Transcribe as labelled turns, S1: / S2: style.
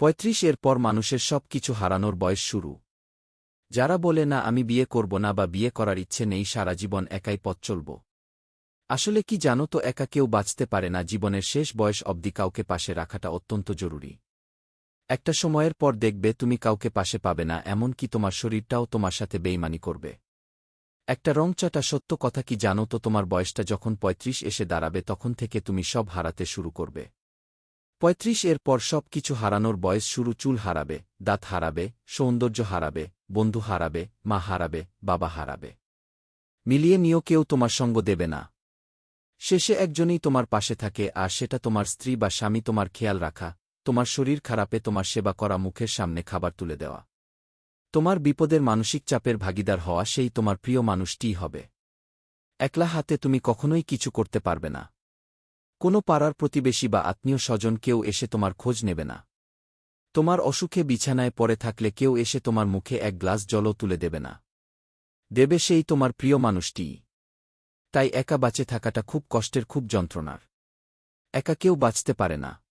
S1: পঁয়ত্রিশ এর পর মানুষের সব কিছু হারানোর বয়স শুরু। যারা বলে, না, আমি বিয়ে করব না বা বিয়ে করার ইচ্ছে নেই, সারা জীবন একাই পথ চলব। আসলে কি জানো তো, একা কেউ বাঁচতে পারে না, জীবনের শেষ বয়স অবধি কাউকে পাশে রাখাটা অত্যন্ত জরুরি। একটা সময়ের পর দেখবে, তুমি কাউকে পাশে পাবে না, এমন কি তোমার শরীরটাও তোমার সাথে বেইমানি করবে। একটা রংচাটা সত্য কথা কি জানো তো, তোমার বয়সটা যখন পঁয়ত্রিশ এসে দাঁড়াবে, তখন থেকে তুমি সব হারাতে শুরু করবে। পঁয়ত্রিশ এর পর সব কিছু হারানোর বয়স শুরু, চুল হারাবে, দাঁত হারাবে, সৌন্দর্য হারাবে, বন্ধু হারাবে, মা হারাবে, বাবা হারাবে। মিলিয়ে নিয়েও কেউ তোমার সঙ্গ দেবে না। শেষে একজনই তোমার পাশে থাকে আর সেটা তোমার স্ত্রী বা স্বামী তোমার খেয়াল রাখা, তোমার শরীর খারাপে তোমার সেবা করা, মুখের সামনে খাবার তুলে দেওয়া। তোমার বিপদের মানসিক চাপের ভাগিদার হওয়া সেই তোমার প্রিয় মানুষটিই হবে। একলা হাতে তুমি কখনোই কিছু করতে পারবে না। কোনো পাড়ার প্রতিবেশী বা আত্মীয় স্বজন কেউ এসে তোমার খোঁজ নেবে না। তোমার অসুখে বিছানায় পড়ে থাকলে কেউ এসে তোমার মুখে এক গ্লাস জলও তুলে দেবে না। দেবে সেই তোমার প্রিয় মানুষটিই তাই একা বাঁচে থাকাটা খুব কষ্টের, খুব যন্ত্রণার। একা কেউ বাঁচতে পারে না।